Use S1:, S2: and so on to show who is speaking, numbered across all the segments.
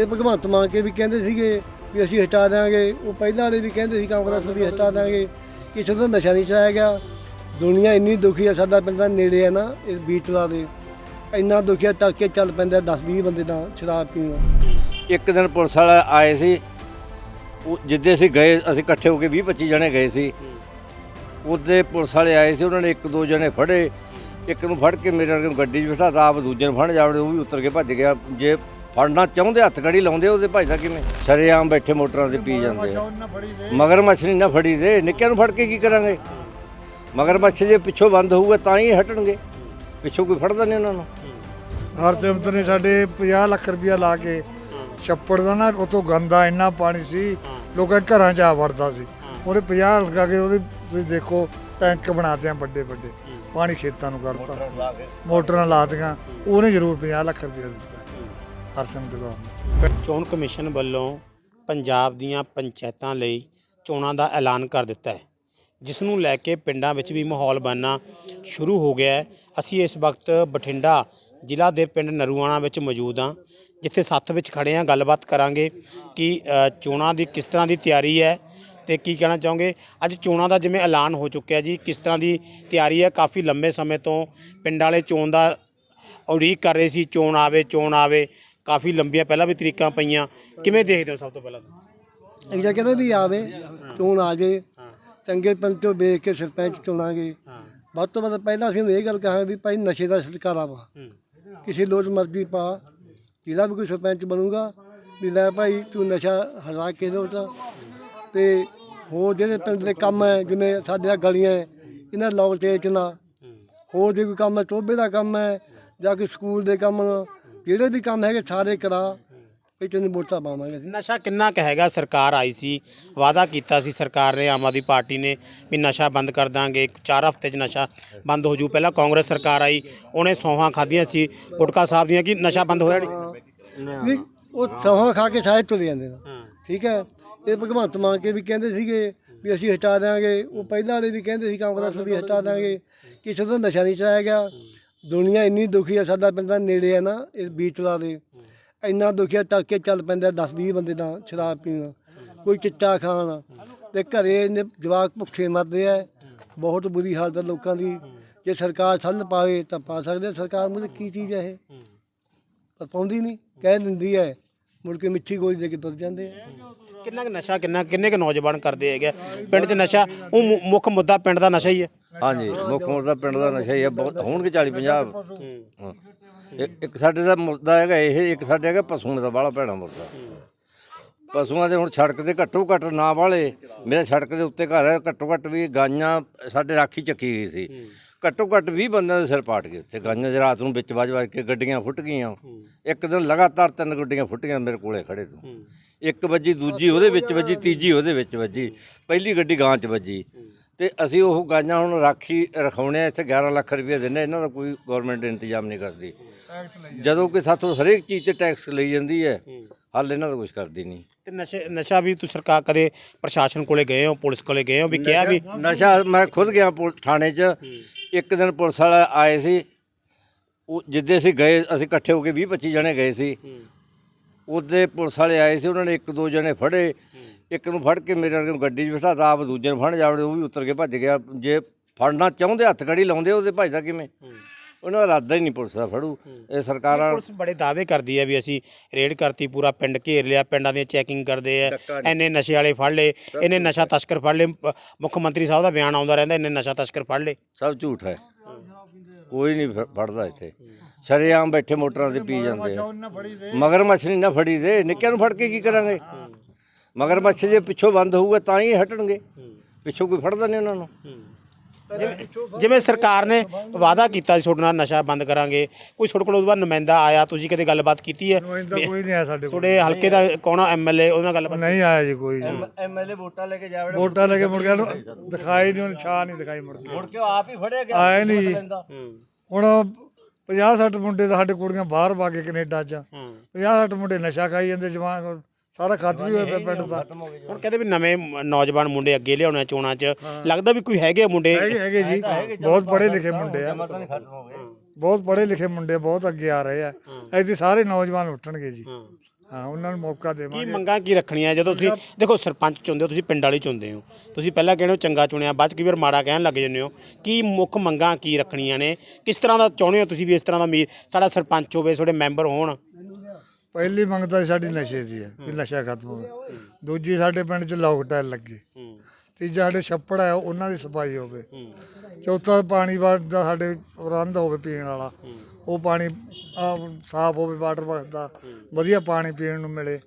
S1: ਇਹ ਭਗਵੰਤ ਮਾਨ ਕੇ ਵੀ ਕਹਿੰਦੇ ਸੀਗੇ ਵੀ ਅਸੀਂ ਹਟਾ ਦਾਂਗੇ ਉਹ ਪਹਿਲਾਂ ਵਾਲੇ ਵੀ ਕਹਿੰਦੇ ਸੀ ਕਾਂਗਰਸ ਵੀ ਹਟਾ ਦਾਂਗੇ ਕਿਸੇ ਦਾ ਨਸ਼ਾ ਨਹੀਂ ਚਲਾਇਆ ਗਿਆ। ਦੁਨੀਆ ਇੰਨੀ ਦੁਖੀ ਆ, ਸਾਡਾ ਪਿੰਡ ਦਾ ਨੇੜੇ ਆ ਨਾ ਇਸ ਬੀਟਲਾ ਦੇ। ਇੰਨਾ ਦੁਖੀਆ ਤੱਕ ਕੇ ਚੱਲ ਪੈਂਦਾ 10 20 ਬੰਦੇ ਦਾ ਸ਼ਰਾਬ ਪੀਣ
S2: ਇੱਕ ਦਿਨ ਪੁਲਿਸ ਵਾਲਾ ਆਏ ਸੀ, ਉਹ ਜਿੱਦੇ ਅਸੀਂ ਗਏ, ਅਸੀਂ ਇਕੱਠੇ ਹੋ ਕੇ 20 25 ਜਣੇ ਗਏ ਸੀ। ਉਹਦੇ ਪੁਲਿਸ ਵਾਲੇ ਆਏ ਸੀ, ਉਹਨਾਂ ਨੇ ਇੱਕ ਦੋ ਜਣੇ ਫੜੇ। ਇੱਕ ਨੂੰ ਫੜ ਕੇ ਮੇਰੇ ਵਰਗੇ ਨੂੰ ਗੱਡੀ 'ਚ ਬਿਠਾਤਾ, ਆਪ ਦੂਜੇ ਨੂੰ ਫੜ ਜਾਵੜੇ, ਉਹ ਵੀ ਉਤਰ ਕੇ ਭੱਜ ਗਿਆ। ਜੇ ਫੜਨਾ ਚਾਹੁੰਦੇ, ਹੱਥ ਕੜੀ ਲਾਉਂਦੇ, ਉਹਦੇ ਭਾਈ ਭੱਜਦਾ ਕਿਵੇਂ? ਸ਼ਰੇਆਮ ਬੈਠੇ ਮੋਟਰਾਂ ਦੇ ਪੀ ਜਾਂਦੇ ਆ। ਮਗਰ ਮੱਛਲੀ ਨਾ ਫੜੀ ਦੇ, ਨਿੱਕਿਆਂ ਨੂੰ ਫੜ ਕੇ ਕੀ ਕਰਾਂਗੇ? ਮਗਰ ਮੱਛੀ ਜੇ ਪਿੱਛੋਂ ਬੰਦ ਹੋਊਗਾ ਤਾਂ ਹੀ ਹਟਣਗੇ। ਪਿੱਛੋਂ ਕੋਈ ਫੜਦਾ ਨਹੀਂ ਉਹਨਾਂ ਨੂੰ।
S3: ਹਰਸਿਮਰਤ ਨੇ ਸਾਡੇ 50 ਲੱਖ ਰੁਪਇਆ ਲਾ ਕੇ ਛੱਪੜ ਦਾ ਨਾ ਉਤੋਂ ਗੰਦਾ ਇੰਨਾ ਪਾਣੀ ਸੀ, ਲੋਕਾਂ ਦੇ ਘਰਾਂ 'ਚ ਆ ਵੜਦਾ ਸੀ। ਉਹਨੇ 50 ਲਗਾ ਕੇ ਉਹਦੇ ਤੁਸੀਂ ਦੇਖੋ, ਟੈਂਕ ਬਣਾਤੇ ਆ ਵੱਡੇ ਵੱਡੇ। ਪਾਣੀ ਖੇਤਾਂ ਨੂੰ ਕਰਤਾ। ਮੋਟਰਾਂ ਲਾਤੀਆਂ ਉਹਨੇ ਜ਼ਰੂਰ 50 ਲੱਖ ਰੁਪਇਆ ਦਿੱਤਾ। ਹਰਸਿਮਰਤ ਕੌਰ ਨੇ।
S4: ਚੋਣ ਕਮਿਸ਼ਨ ਵੱਲੋਂ ਪੰਜਾਬ ਦੀਆਂ ਪੰਚਾਇਤਾਂ ਲਈ ਚੋਣਾਂ ਦਾ ਐਲਾਨ ਕਰ ਦਿੱਤਾ ਹੈ ਜਿਸ ਨੂੰ ਲੈ ਕੇ ਪਿੰਡਾਂ ਵਿੱਚ ਵੀ ਮਾਹੌਲ ਬਣਨਾ ਸ਼ੁਰੂ ਹੋ ਗਿਆ ਹੈ। ਅਸੀਂ ਇਸ ਵਕਤ ਬਠਿੰਡਾ ਜ਼ਿਲ੍ਹਾ ਦੇ ਪਿੰਡ ਨਰੂਆਣਾ ਵਿੱਚ ਮੌਜੂਦ ਹਾਂ ਜਿੱਥੇ ਸੱਥ ਵਿੱਚ ਖੜੇ ਹਾਂ। ਗੱਲਬਾਤ ਕਰਾਂਗੇ ਕਿ ਅ, ਚੋਣਾਂ ਦੀ ਕਿਸ ਤਰ੍ਹਾਂ ਦੀ ਤਿਆਰੀ ਹੈ ਤੇ ਕੀ ਕਹਿਣਾ ਚਾਹੋਗੇ? ਅੱਜ ਚੋਣਾਂ ਦਾ ਜਿਵੇਂ ਐਲਾਨ ਹੋ ਚੁੱਕਿਆ ਜੀ ਕਿਸ ਤਰ੍ਹਾਂ ਦੀ ਤਿਆਰੀ ਹੈ? ਕਾਫੀ ਲੰਬੇ ਸਮੇਂ ਤੋਂ ਪਿੰਡ ਵਾਲੇ ਚੋਣ ਦਾ ਉਡੀਕ ਕਰ ਰਹੇ ਸੀ ਚੋਣ ਆਵੇ ਚੋਣ ਆਵੇ। ਕਾਫੀ ਲੰਬੀਆਂ ਪਹਿਲਾਂ ਵੀ ਤਰੀਕਾਂ ਪਈਆਂ। ਕਿਵੇਂ ਦੇਖਦੇ ਹੋ ਸਭ ਤੋਂ ਪਹਿਲਾਂ?
S1: ਇੱਕ ਕਹਿੰਦੇ ਵੀ ਆਵੇ ਚੋਣ ਆ ਜੇ। ਚੰਗੇ ਪਿੰਡ ਚੋਂ ਵੇਖ ਕੇ ਸਰਪੰਚ ਚੁਣਾਂਗੇ। ਵੱਧ ਤੋਂ ਵੱਧ ਪਹਿਲਾਂ ਅਸੀਂ ਇਹ ਗੱਲ ਕਹਾਂਗੇ ਵੀ ਭਾਈ ਨਸ਼ੇ ਦਾ ਛੁਟਕਾਰਾ ਵਾ। ਕਿਸੇ ਲੋਟ ਮਰਜ਼ੀ ਪਾ। ਜਿਹਦਾ ਵੀ ਕੋਈ ਸਰਪੰਚ ਬਣੂਗਾ ਵੀ ਲੈ ਭਾਈ ਤੂੰ ਨਸ਼ਾ ਹਟਾ ਕੇ ਲੋਟ ਤੇ। ਹੋਰ ਜਿਹੜੇ ਪਿੰਡ ਦੇ ਕੰਮ ਹੈ ਜਿਵੇਂ ਸਾਡੇ ਗਲੀਆਂ ਹੈ, ਇਹਨਾਂ ਲੋਕ ਚੇਚਣਾ ਹੋਰ ਜੇ ਕੋਈ ਕੰਮ ਹੈ ਟੋਬੇ ਦਾ ਕੰਮ ਹੈ ਜਾਂ ਕੋਈ ਸਕੂਲ ਦੇ ਕੰਮ ਜਿਹੜੇ ਵੀ ਕੰਮ ਹੈਗੇ ਸਾਰੇ ਕਰਾ ਵੀ ਤੈਨੂੰ ਵੋਟਾਂ ਪਾਵਾਂਗੇ ਅਸੀਂ।
S4: ਨਸ਼ਾ ਕਿੰਨਾ ਕੁ ਹੈਗਾ? ਸਰਕਾਰ ਆਈ ਸੀ ਵਾਅਦਾ ਕੀਤਾ ਸੀ ਸਰਕਾਰ ਨੇ ਆਮ ਆਦਮੀ ਪਾਰਟੀ ਨੇ ਵੀ ਨਸ਼ਾ ਬੰਦ ਕਰ ਦਾਂਗੇ 4 ਹਫ਼ਤੇ 'ਚ ਨਸ਼ਾ ਬੰਦ ਹੋ ਜੂ। ਪਹਿਲਾਂ ਕਾਂਗਰਸ ਸਰਕਾਰ ਆਈ ਉਹਨੇ ਸੌਹਾਂ ਖਾਧੀਆਂ ਸੀ। ਗੁਟਕਾ ਸਾਹਿਬ ਦੀਆਂ ਕਿ ਨਸ਼ਾ ਬੰਦ ਹੋਇਆ ਨਹੀਂ?
S1: ਨਹੀਂ ਉਹ ਸੌਹਾਂ ਖਾ ਕੇ ਸਾਰੇ ਤੁਰ ਜਾਂਦੇ ਨੇ। ਠੀਕ ਹੈ? ਇਹ ਭਗਵੰਤ ਮਾਨ ਕੇ ਵੀ ਕਹਿੰਦੇ ਸੀਗੇ ਵੀ ਅਸੀਂ ਹਟਾ ਦਾਂਗੇ ਉਹ ਪਹਿਲਾਂ ਵਾਲੇ ਵੀ ਕਹਿੰਦੇ ਸੀ ਕਾਂਗਰਸ ਵੀ ਹਟਾ ਦਾਂਗੇ ਕਿਸੇ ਦਾ ਨਸ਼ਾ ਨਹੀਂ ਛਾਇਆ ਗਿਆ। ਦੁਨੀਆ ਇੰਨੀ ਦੁਖੀ ਆ ਸਾਡਾ ਪਿੰਡ ਦਾ ਨੇੜੇ ਆ ਨਾ ਇਸ ਬੀਟਲਾ ਦੇ। ਇੰਨਾ ਦੁਖੀਆ ਤੱਕ ਕੇ ਚੱਲ ਪੈਂਦਾ 10 20 ਬੰਦੇ ਦਾ ਸ਼ਰਾਬ ਪੀਣ। ਕੋਈ ਚਿੱਟਾ ਖਾਣ। ਤੇ ਘਰੇ ਇਹਨੇ ਜਵਾਕ ਭੁੱਖੇ ਮਰਦੇ ਆ। ਬਹੁਤ ਬੁਰੀ ਹਾਲਤ ਹੈ ਲੋਕਾਂ ਦੀ। ਜੇ ਸਰਕਾਰ ਠੱਲ ਪਾਵੇ ਤਾਂ ਪਾ ਸਕਦੇ। ਸਰਕਾਰ ਮੁझे ਕੀ ਚੀਜ਼ ਹੈ ਇਹ? ਪਰ ਪਾਉਂਦੀ ਨਹੀਂ। ਕਹਿ ਦਿੰਦੀ ਹੈ ਮੁੜ ਕੇ ਮਿੱਠੀ ਗੋਲੀ ਦੇ ਕੇ ਤੁਰ ਜਾਂਦੇ ਆ।
S4: ਕਿੰਨਾ ਕੁ ਨਸ਼ਾ ਕਿੰਨਾ ਕਿੰਨੇ ਕੁ ਨੌਜਵਾਨ ਕਰਦੇ ਹੈਗੇ ਪਿੰਡ 'ਚ ਨਸ਼ਾ ਉਹ ਮੁ- ਮੁੱਖ ਮੁੱਦਾ ਪਿੰਡ ਦਾ ਨਸ਼ਾ ਹੀ ਹੈ।
S2: ਹਾਂਜੀ ਮੁੱਖ ਮੋਰਚਾ ਪਿੰਡ ਦਾ ਨਸ਼ਾ ਹੀ ਹੈ। ਬਹੁਤ ਹੋਣਗੇ 40 50 ਹਾਂ। ਇੱਕ ਇੱਕ ਸਾਡੇ ਦਾ ਮੁਰਦਾ ਹੈਗਾ ਇਹ ਇੱਕ ਸਾਡੇ ਹੈਗਾ ਪਸ਼ੂਆਂ ਦਾ ਬਾਹਲਾ ਭੈੜਾ ਮੁਰਦਾ ਪਸ਼ੂਆਂ ਦੇ ਹੁਣ ਸੜਕ ਤੇ ਘੱਟੋ ਘੱਟ ਨਾ ਵਾਲੇ ਮੇਰੇ ਸੜਕ ਦੇ ਉੱਤੇ ਘਰ ਹੈ ਘੱਟੋ ਘੱਟ ਵੀ ਗਾਈਆਂ ਸਾਡੇ ਰਾਖੀ ਚੱਕੀ ਗਈ ਸੀ। ਘੱਟੋ ਘੱਟ 20 ਬੰਦਿਆਂ ਦੇ ਸਿਰ ਪਾਟ ਗਏ ਉੱਤੇ ਗਾਈਆਂ ਦੇ ਰਾਤ ਨੂੰ ਵਿੱਚ ਵੱਜ ਵੱਜ ਕੇ ਗੱਡੀਆਂ ਫੁੱਟ ਗਈਆਂ। ਇੱਕ ਦਿਨ ਲਗਾਤਾਰ ਤਿੰਨ ਗੱਡੀਆਂ ਫੁੱਟੀਆਂ ਮੇਰੇ ਕੋਲੇ ਖੜੇ ਤੋਂ। ਇੱਕ ਵੱਜੀ ਦੂਜੀ ਉਹਦੇ ਵਿੱਚ ਵੱਜੀ ਤੀਜੀ ਉਹਦੇ ਵਿੱਚ ਵੱਜੀ। ਪਹਿਲੀ ਗੱਡੀ ਗਾਂ 'ਚ ਵੱਜੀ। ਤੇ ਅਸੀਂ ਉਹ ਗਾਈਆਂ ਹੁਣ ਰਾਖੀ ਰਖਾਉਣੇ ਆ ਇੱਥੇ 11 ਲੱਖ ਰੁਪਏ ਦਿੰਦੇ ਇਹਨਾਂ ਦਾ ਕੋਈ ਗਵਰਨਮੈਂਟ ਇੰਤਜ਼ਾਮ ਨਹੀਂ ਕਰਦੀ। ਜਦੋਂ। ਕਿ ਸਾਥੋਂ ਹਰੇਕ ਚੀਜ਼ ਤੇ ਟੈਕਸ ਲਈ ਜਾਂਦੀ ਹੈ ਹੱਲ ਇਹਨਾਂ ਦਾ ਕੁਝ ਕਰਦੀ ਨਹੀਂ।
S4: ਤੇ ਨਸ਼ੇ ਨਸ਼ਾ ਵੀ ਤੁਸੀਂ ਸਰਕਾਰ ਕਦੇ ਪ੍ਰਸ਼ਾਸਨ ਕੋਲੇ ਗਏ ਹੋ ਪੁਲਿਸ ਕੋਲੇ ਗਏ ਹੋ ਵੀ ਕਿਹਾ ਵੀ
S2: ਨਸ਼ਾ ਮੈਂ ਖੁਦ ਗਿਆ ਪੁਲ- ਥਾਣੇ 'ਚ। ਇੱਕ ਦਿਨ ਪੁਲਿਸ ਵਾਲਾ ਆਏ ਸੀ ਉਹ ਜਿੱਦੇ ਅਸੀਂ ਗਏ ਅਸੀਂ ਇਕੱਠੇ ਹੋ ਕੇ 20 25 ਜਣੇ ਗਏ ਸੀ। ਉਹਦੇ ਪੁਲਿਸ ਵਾਲੇ ਆਏ ਸੀ ਉਹਨਾਂ ਨੇ ਇੱਕ ਦੋ ਜਣੇ ਫੜੇ। ਇੱਕ ਨੂੰ ਫੜ ਕੇ ਮੇਰੇ ਵਰਗੇ ਨੂੰ ਗੱਡੀ 'ਚ ਬਿਠਾਤਾ ਆਪ ਦੂਜੇ ਨੂੰ ਫੜ ਜਾਵੜੇ ਉਹ ਵੀ ਉਤਰ ਕੇ ਭੱਜ ਗਿਆ। ਜੇ ਫੜਨਾ ਚਾਹੁੰਦੇ ਹੱਥ ਗੜੀ ਲਾਉਂਦੇ ਉਹਦੇ ਭੱਜਦਾ ਕਿਵੇਂ? ਉਹਨਾਂ ਦਾ ਇਰਾਦਾ ਹੀ ਨਹੀਂ ਪੁਲਿਸ ਦਾ ਫੜੂ। ਇਹ ਸਰਕਾਰਾਂ
S4: ਪੁਲਿਸ ਬੜੇ ਦਾਅਵੇ ਕਰਦੀ ਹੈ ਵੀ ਅਸੀਂ ਰੇਡ ਕਰਤੀ ਪੂਰਾ ਪਿੰਡ ਘੇਰ ਲਿਆ ਪਿੰਡਾਂ ਦੀਆਂ ਚੈਕਿੰਗ ਕਰਦੇ ਆ ਇੰਨੇ ਨਸ਼ੇ ਵਾਲੇ ਫੜ ਲਏ ਇਹਨੇ ਨਸ਼ਾ ਤਸਕਰ ਫੜ ਲਏ ਮੁੱਖ ਮੰਤਰੀ ਸਾਹਿਬ ਦਾ ਬਿਆਨ ਆਉਂਦਾ ਰਹਿੰਦਾ ਇੰਨੇ ਨਸ਼ਾ ਤਸਕਰ ਫੜ ਲਏ।
S2: ਸਭ ਝੂਠ ਹੈ। ਕੋਈ ਨਹੀਂ ਫੜਦਾ ਇੱਥੇ। ਸ਼ਰੇਆਮ ਬੈਠੇ ਮੋਟਰਾਂ ਤੇ ਪੀ ਜਾਂਦੇ ਆ। ਮਗਰ ਮੱਛਲੀ ਨਾ ਫੜੀ ਦੇ ਨਿੱਕਿਆਂ ਨੂੰ ਫੜ ਕੇ ਕੀ ਕਰਾਂਗੇ? ਮਗਰ ਮੱਛ ਜੇ ਪਿੱਛੋਂ ਬੰਦ ਹੋਊਗਾ ਤਾਂ ਹੀ ਹਟਣਗੇ। ਪਿੱਛੋਂ ਕੋਈ ਫੜਦਾ ਨਹੀਂ ਉਹਨਾਂ ਨੂੰ।
S4: ਜਿਵੇਂ- ਜਿਵੇਂ ਸਰਕਾਰ ਨੇ ਵਾਅਦਾ ਕੀਤਾ ਸੀ ਤੁਹਾਡੇ ਨਾਲ ਨਸ਼ਾ ਬੰਦ ਕਰਾਂਗੇ ਕੋਈ ਤੁਹਾਡੇ ਕੋਲ ਉਸ ਵਾਰ ਨੁਮਾਇੰਦਾ ਆਇਆ ਤੁਸੀਂ ਕਦੇ ਗੱਲਬਾਤ ਕੀਤੀ ਹੈ?
S3: ਨੁਮਾਇੰਦਾ ਕੋਈ ਨਹੀਂ ਆਇਆ ਸਾਡੇ ਕੋਲ।
S4: ਤੁਹਾਡੇ ਹਲਕੇ ਦਾ ਕੌਣ ਐਮਐਲਏ ਉਹਦੇ ਨਾਲ ਗੱਲਬਾਤ
S3: ਨਹੀਂ ਆਇਆ ਜੀ ਕੋਈ। ਜੀ
S2: ਐਮਐਲਏ ਵੋਟਾਂ ਲੈ ਕੇ ਜਾਵੜੇ
S3: ਵੋਟਾਂ ਲੈ ਕੇ ਮੁੜ ਗਿਆ ਨੂੰ ਦਿਖਾਈ ਨਹੀਂ ਉਹਨੇ ਛਾਂ ਨਹੀਂ ਦਿਖਾਈ ਮੁੜ ਕੇ।
S2: ਮੁੜ ਕੇ ਉਹ ਆਪ ਹੀ ਫੜਿਆ ਗਿਆ
S3: ਆਏ ਨਹੀਂ ਜੀ।
S4: ਹੂੰ।
S3: ਹੁਣ 50 60 ਮੁੰਡੇ ਤਾਂ ਸਾਡੇ ਕੁੜੀਆਂ ਬਾਹਰ ਪਾ ਕੇ ਕੈਨੇਡਾ ਚ।
S4: ਹੂੰ।
S3: 50 60 ਮੁੰਡੇ ਨਸ਼ਾ ਖਾਈ ਜਾਂਦੇ ਜਵਾਨ। ਸਾਰਾ ਖਤਮ ਹੀ ਹੋਇਆ ਪਿਆ ਪਿੰਡ ਦਾ।
S4: ਹੁਣ ਕਹਿੰਦੇ ਵੀ ਨਵੇਂ ਮ- ਨੌਜਵਾਨ ਮੁੰਡੇ ਅੱਗੇ ਲਿਆਉਣੇ ਚੋਣਾਂ 'ਚ। ਲੱਗਦਾ ਵੀ ਕੋਈ ਹੈਗੇ ਮੁੰਡੇ?
S3: ਹੈਗੇ ਹੈਗੇ ਜੀ। ਬਹੁਤ ਪੜ੍ਹੇ ਲਿਖੇ ਮੁੰਡੇ ਆ। ਬਹੁਤ ਪੜ੍ਹੇ ਲਿਖੇ ਮੁੰਡੇ ਬਹੁਤ ਅੱਗੇ ਆ ਰਹੇ ਆ। ਐਸੀ ਸਾਰੇ ਨੌਜਵਾਨ ਉੱਠਣਗੇ ਜੀ। ਹਾਂ। ਉਹਨਾਂ ਨੂੰ ਮੌਕਾ
S4: ਕੀ
S3: ਦੇਵਾਂਗੇ
S4: ਮੰਗਾਂ ਕੀ ਰੱਖਣੀਆਂ? ਜਦੋਂ ਤੁਸੀਂ ਦੇਖੋ ਸਰਪੰਚ ਚੁਣਦੇ ਹੋ ਤੁਸੀਂ ਪਿੰਡ ਵਾਲੀ ਚੁਣਦੇ ਹੋ। ਤੁਸੀਂ ਪਹਿਲਾਂ ਕਹਿੰਦੇ ਹੋ ਚੰਗਾ ਚੁਣਿਆ ਬਾਅਦ ਚ ਕਈ ਵਾਰ ਮਾੜਾ ਕਹਿਣ ਲੱਗ ਜਾਂਦੇ ਹੋ। ਕੀ ਮੁੱਖ ਮੰਗਾਂ ਕੀ ਰੱਖਣੀਆਂ ਨੇ? ਕਿਸ ਤਰ੍ਹਾਂ ਦਾ ਚਾਹੁੰਦੇ ਹੋ ਤੁਸੀਂ ਵੀ ਇਸ ਤਰ੍ਹਾਂ ਦਾ ਮੀਰ ਸਾਡਾ ਸਰਪੰਚ ਹੋਵੇ ਤੁਹਾਡੇ ਮੈਂਬਰ ਹੋਣ?
S3: ਪਹਿਲੀ ਮੰਗਤਾ ਸਾਡੀ ਨਸ਼ੇ ਦੀ ਹੈ ਵੀ ਨਸ਼ਾ ਖਤਮ ਹੋਵੇ। ਦੂਜੀ ਸਾਡੇ ਪਿੰਡ 'ਚ ਲੋਕ ਟੈਲ ਲੱਗੇ। ਤੀਜਾ ਸਾਡੇ ਛੱਪੜ ਹੈ ਉਹਨਾਂ ਦੀ ਸਫ਼ਾਈ ਹੋਵੇ। ਚੌਥਾ ਪਾਣੀ ਦਾ ਸਾਡੇ ਪ੍ਰਬੰਧ ਹੋਵੇ ਪੀਣ ਵਾਲਾ। ਉਹ ਪਾਣੀ ਸਾਫ਼ ਹੋਵੇ ਵਾਟਰ ਵਰਕ ਦਾ ਵਧੀਆ ਪਾਣੀ ਪੀਣ ਨੂੰ ਮਿਲੇ।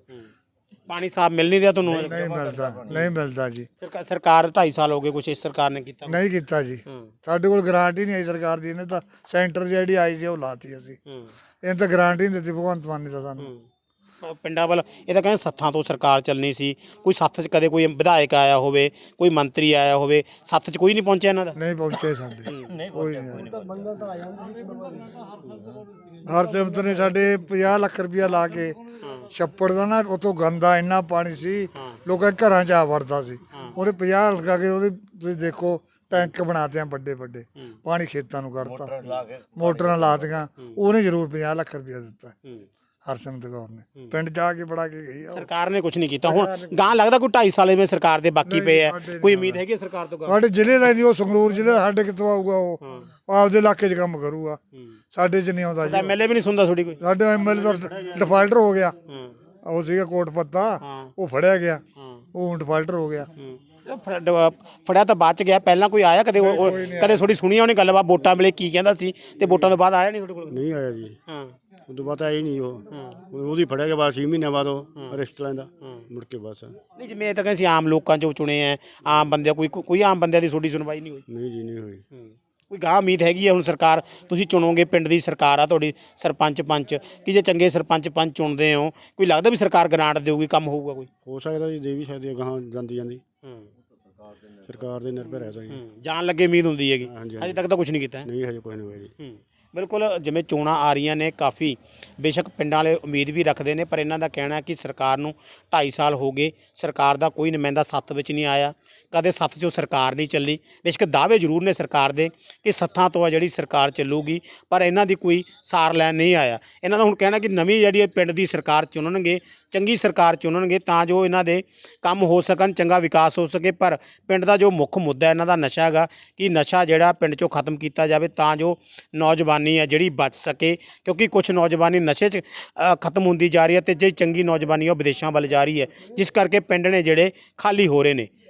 S4: ਪਾਣੀ ਸਾਫ਼ ਮਿਲ ਨਹੀਂ ਰਿਹਾ ਤੁਹਾਨੂੰ?
S3: ਨਹੀਂ ਮਿਲਦਾ ਨਹੀਂ ਮਿਲਦਾ ਜੀ।
S4: ਸਰਕਾ- ਸਰਕਾਰ 2.5 ਸਾਲ ਹੋ ਗਏ ਕੁਛ ਇਸ ਸਰਕਾਰ ਨੇ ਕੀਤਾ।
S3: ਨਹੀਂ ਕੀਤਾ ਜੀ।
S4: ਹੂੰ।
S3: ਸਾਡੇ ਕੋਲ ਗ੍ਰਾਂਟ ਨਹੀਂ ਆਈ ਸਰਕਾਰ ਦੀ ਇਹਨੇ ਤਾਂ ਸੈਂਟਰ ਜਿਹੜੀ ਆਈ ਸੀ ਉਹ ਲਾਤੀ ਅਸੀਂ।
S4: ਹੂੰ।
S3: ਇਹਨੇ ਤਾਂ ਗ੍ਰਾਂਟ ਨਹੀਂ ਦਿੱਤੀ ਭਗਵੰਤ ਮਾਨ ਨੇ ਤਾਂ ਸਾਨੂੰ।
S4: ਹੂੰ। ਪਿੰਡਾਂ ਵੱਲ ਇਹ ਤਾਂ ਕਹਿੰਦੇ ਸੱਥਾਂ ਤੋਂ ਸਰਕਾਰ ਚੱਲਣੀ ਸੀ। ਕੋਈ ਸੱਥ 'ਚ ਕਦੇ ਕੋਈ ਵਿਧਾਇਕ ਆਇਆ ਹੋਵੇ ਕੋਈ ਮੰਤਰੀ ਆਇਆ ਹੋਵੇ ਸੱਥ 'ਚ ਕੋਈ ਨਹੀਂ ਪਹੁੰਚਿਆ ਇਹਨਾਂ ਦਾ?
S3: ਨਹੀਂ ਪਹੁੰਚੇ ਸਾਡੇ। ਕੋਈ ਨਹੀਂ। ਹਰਸਿਮਰਤ ਨੇ ਸਾਡੇ 50 ਲੱਖ ਰੁਪਇਆ ਲਾ ਕੇ ਛੱਪੜ ਦਾ ਨਾ ਉਤੋਂ ਗੰਦਾ ਇੰਨਾ ਪਾਣੀ ਸੀ ਲੋਕਾਂ ਦੇ ਘਰਾਂ 'ਚ ਆ ਵੜਦਾ ਸੀ। ਉਹਨੇ 50 ਲਗਾ ਕੇ ਉਹਦੇ ਤੁਸੀਂ ਦੇਖੋ ਟੈਂਕ ਬਣਾਤੇ ਆ ਵੱਡੇ ਵੱਡੇ। ਪਾਣੀ ਖੇਤਾਂ ਨੂੰ ਕਰਤਾ। ਮੋਟਰਾਂ ਲਾਤੀਆਂ ਉਹਨੇ ਜ਼ਰੂਰ 50 ਲੱਖ ਰੁਪਇਆ ਦਿੱਤਾ। ਹਰਸਿਮਰਤ ਕੌਰ ਨੇ। ਪਿੰਡ ਜਾ ਕੇ ਬੜਾ ਕੇ ਗਈ ਆ।
S4: ਸਰਕਾਰ ਨੇ ਕੁਝ ਨਹੀਂ ਕੀਤਾ। ਹੁਣ ਗਾਂ ਲੱਗਦਾ ਕੋਈ 2.5 ਸਾਲੇ ਵਿੱਚ ਸਰਕਾਰ ਦੇ ਬਾਕੀ ਪਏ ਆ।
S3: ਸਾਡੇ
S4: ਕੋਈ ਉਮੀਦ ਹੈਗੀ ਸਰਕਾਰ ਤੋਂ?
S3: ਸਾਡੇ ਜ਼ਿਲ੍ਹੇ ਦਾ ਨਹੀਂ ਉਹ ਸੰਗਰੂਰ ਜ਼ਿਲ੍ਹੇ ਦਾ ਸਾਡੇ ਕਿੱਥੋਂ ਆਊਗਾ ਉਹ? ਉਹ ਆਪਦੇ ਇਲਾਕੇ 'ਚ ਕੰਮ ਕਰੂਗਾ। ਸਾਡੇ 'ਚ ਨਹੀਂ ਆਉਂਦਾ ਜੀ।
S4: ਐਮਐਲਏ ਵੀ ਨਹੀਂ ਸੁਣਦਾ ਤੁਹਾਡੀ ਕੋਈ?
S3: ਸਾਡੇ ਐਮਐਲਏ ਦਾ ਡਿਫਾਲਟਰ ਹੋ ਗਿਆ।
S4: ਹਾਂ।
S3: ਉਹ ਸੀਗਾ ਕੋਟ ਪੱਤਾ ਉਹ ਫੜਿਆ ਗਿਆ।
S4: ਹਾਂ।
S3: ਉਹ ਹੁਣ ਡਿਫਾਲਟਰ ਹੋ ਗਿਆ।
S4: ਫੜਿਆ ਤਾਂ ਬਾਅਦ ਚ ਗਿਆ ਪਹਿਲਾਂ ਕੋਈ ਆਇਆ ਕਦੇ? ਉਹ- ਉਹ- ਕਦੇ ਥੋੜੀ ਸੁਣੀ ਉਹਨੇ ਗੱਲਬਾਤ ਵੋਟਾਂ ਵੇਲੇ ਕੀ ਕਹਿੰਦਾ ਸੀ ਤੇ ਵੋਟਾਂ ਤੋਂ ਬਾਅਦ ਆਇਆ ਨਹੀਂ ਤੁਹਾਡੇ ਕੋਲ?
S5: ਨਹੀਂ ਆਇਆ ਜੀ।
S4: ਹਾਂ।
S5: ਉਦੋਂ ਬਾਅਦ ਆਇਆ ਹੀ ਨਹੀਂ ਉਹ।
S4: ਹਾਂ।
S5: ਉਹਦੀ ਫੜਿਆ ਕੇ ਬਾਅਦ 6 ਮਹੀਨੇ ਬਾਅਦ ਉਹ ਰਿਸ਼ਤੇ ਲੈਂਦਾ। ਮੁੜ ਕੇ ਬਸ।
S4: ਨਹੀਂ ਜਿਵੇਂ ਇਹ ਤਾਂ ਕਹਿੰਦੇ ਸੀ ਆਮ ਲੋਕਾਂ ਚੋਂ ਚੁਣੇ ਆ ਆਮ ਬੰਦੇ ਕੋਈ ਕੋਈ ਆਮ ਬੰਦਿਆਂ ਦੀ ਤੁਹਾਡੀ ਸੁਣਵਾਈ ਨਹੀਂ ਹੋਈ।
S5: ਨਹੀਂ ਜੀ ਨਹੀਂ ਹੋਈ।
S4: ਕੋਈ ਗਾਹ ਉਮੀਦ ਹੈਗੀ ਹੈ ਹੁਣ ਸਰਕਾਰ? ਤੁਸੀਂ ਚੁਣੋਗੇ ਪਿੰਡ ਦੀ ਸਰਕਾਰ ਆ ਤੁਹਾਡੀ ਸਰਪੰਚ ਪੰਚ ਕਿ ਜੇ ਚੰਗੇ ਸਰਪੰਚ ਪੰਚ ਚੁਣਦੇ ਹੋ ਕੋਈ ਲੱਗਦਾ ਵੀ ਸਰਕਾਰ ਗ੍ਰਾਂਟ ਦੇਊਗੀ ਕੰਮ ਹੋਊਗਾ ਕੋਈ?
S5: ਹੋ ਸਕਦਾ ਜੀ ਦੇ ਵੀ ਸਕਦੀ ਹੈ ਗਾਹਾਂ ਜਾਂਦੀ ਜਾਂਦੀ। ਸਰਕਾਰ ਦੇ ਨਿਰਭਰ ਹੈ ਤਾਂ ਜੀ
S4: ਜਾਣ ਲੱਗੇ ਉਮੀਦ ਹੁੰਦੀ ਹੈਗੀ।
S5: ਹਾਂਜੀ
S4: ਅਜੇ ਤੱਕ ਤਾਂ ਕੁਝ ਨਹੀਂ ਕੀਤਾ। ਹੈ।
S5: ਨਹੀਂ ਹਜੇ ਕੁਝ ਨਹੀਂ ਹੋਇਆ ਜੀ।
S4: ਹੂੰ। ਬਿਲਕੁਲ ਜਿਵੇਂ ਚੋਣਾਂ ਆ ਰਹੀਆਂ ਨੇ ਕਾਫੀ ਬੇਸ਼ੱਕ ਪਿੰਡਾਂ ਵਾਲੇ ਉਮੀਦ ਵੀ ਰੱਖਦੇ ਨੇ ਪਰ ਇਹਨਾਂ ਦਾ ਕਹਿਣਾ ਹੈ ਕਿ ਸਰਕਾਰ ਨੂੰ 2.5 ਸਾਲ ਹੋ ਗਏ ਸਰਕਾਰ ਦਾ ਕੋਈ ਨੁਮਾਇੰਦਾ ਸੱਥ ਵਿੱਚ ਨਹੀਂ ਆਇਆ। ਕਦੇ ਸੱਥ 'ਚੋਂ ਸਰਕਾਰ ਨਹੀਂ ਚੱਲੀ। ਬੇਸ਼ੱਕ ਦਾਅਵੇ ਜ਼ਰੂਰ ਨੇ ਸਰਕਾਰ ਦੇ ਕਿ ਸੱਥਾਂ ਤੋਂ ਆ ਜਿਹੜੀ ਸਰਕਾਰ ਚੱਲੂਗੀ, ਪਰ ਇਹਨਾਂ ਦੀ ਕੋਈ ਸਾਰ ਲੈਣ ਨਹੀਂ ਆਇਆ। ਇਹਨਾਂ ਦਾ ਹੁਣ ਕਹਿਣਾ ਕਿ ਨਵੀਂ ਜਿਹੜੀ ਇਹ ਪਿੰਡ ਦੀ ਸਰਕਾਰ ਚੁਣਨਗੇ, ਚੰਗੀ ਸਰਕਾਰ ਚੁਣਨਗੇ, ਤਾਂ ਜੋ ਇਹਨਾਂ ਦੇ ਕੰਮ ਹੋ ਸਕਣ, ਚੰਗਾ ਵਿਕਾਸ ਹੋ ਸਕੇ। ਪਰ ਪਿੰਡ ਦਾ ਜੋ ਮੁੱਖ ਮੁੱਦਾ ਇਹਨਾਂ ਦਾ ਨਸ਼ਾ ਹੈਗਾ, ਕਿ ਨਸ਼ਾ ਜਿਹੜਾ ਪਿੰਡ 'ਚੋਂ ਖਤਮ ਕੀਤਾ ਜਾਵੇ, ਤਾਂ ਜੋ ਨੌਜਵਾਨੀ ਹੈ ਜਿਹੜੀ ਬਚ ਸਕੇ। ਕਿਉਂਕਿ ਕੁਝ ਨੌਜਵਾਨੀ ਨਸ਼ੇ 'ਚ ਖਤਮ ਹੁੰਦੀ ਜਾ ਰਹੀ ਹੈ ਤੇ ਜੇ ਚੰਗੀ ਨੌਜਵਾਨੀ ਉਹ ਵਿਦੇਸ਼ਾਂ ਵੱਲ ਜਾ ਰਹੀ ਹੈ। ਜਿਸ ਕਰਕੇ ਪਿੰਡ ਨੇ ਜਿਹੜੇ ਖਾਲੀ ਹੋ ਰਹੇ ਨੇ।